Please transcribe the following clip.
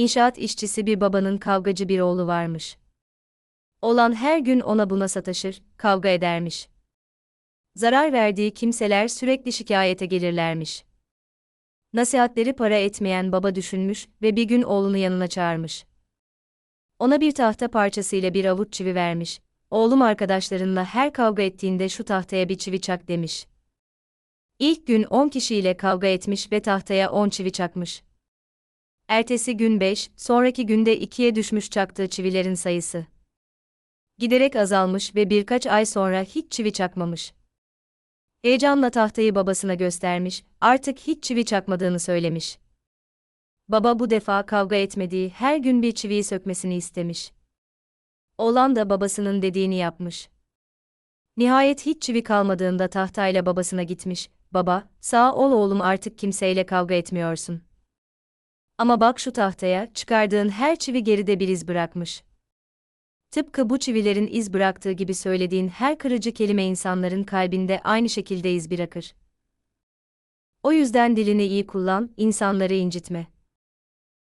İnşaat işçisi bir babanın kavgacı bir oğlu varmış. Olan her gün ona buna sataşır, kavga edermiş. Zarar verdiği kimseler sürekli şikayete gelirlermiş. Nasihatleri para etmeyen baba düşünmüş ve bir gün oğlunu yanına çağırmış. Ona bir tahta parçasıyla bir avuç çivi vermiş. Oğlum arkadaşlarınla her kavga ettiğinde şu tahtaya bir çivi çak demiş. İlk gün 10 kişiyle kavga etmiş ve tahtaya 10 çivi çakmış. Ertesi gün 5, sonraki günde 2'ye düşmüş çaktığı çivilerin sayısı. Giderek azalmış ve birkaç ay sonra hiç çivi çakmamış. Heyecanla tahtayı babasına göstermiş, artık hiç çivi çakmadığını söylemiş. Baba bu defa kavga etmediği her gün bir çiviyi sökmesini istemiş. Oğlan da babasının dediğini yapmış. Nihayet hiç çivi kalmadığında tahtayla babasına gitmiş, baba, sağ ol oğlum artık kimseyle kavga etmiyorsun. Ama bak şu tahtaya, çıkardığın her çivi geride bir iz bırakmış. Tıpkı bu çivilerin iz bıraktığı gibi söylediğin her kırıcı kelime insanların kalbinde aynı şekilde iz bırakır. O yüzden dilini iyi kullan, insanları incitme.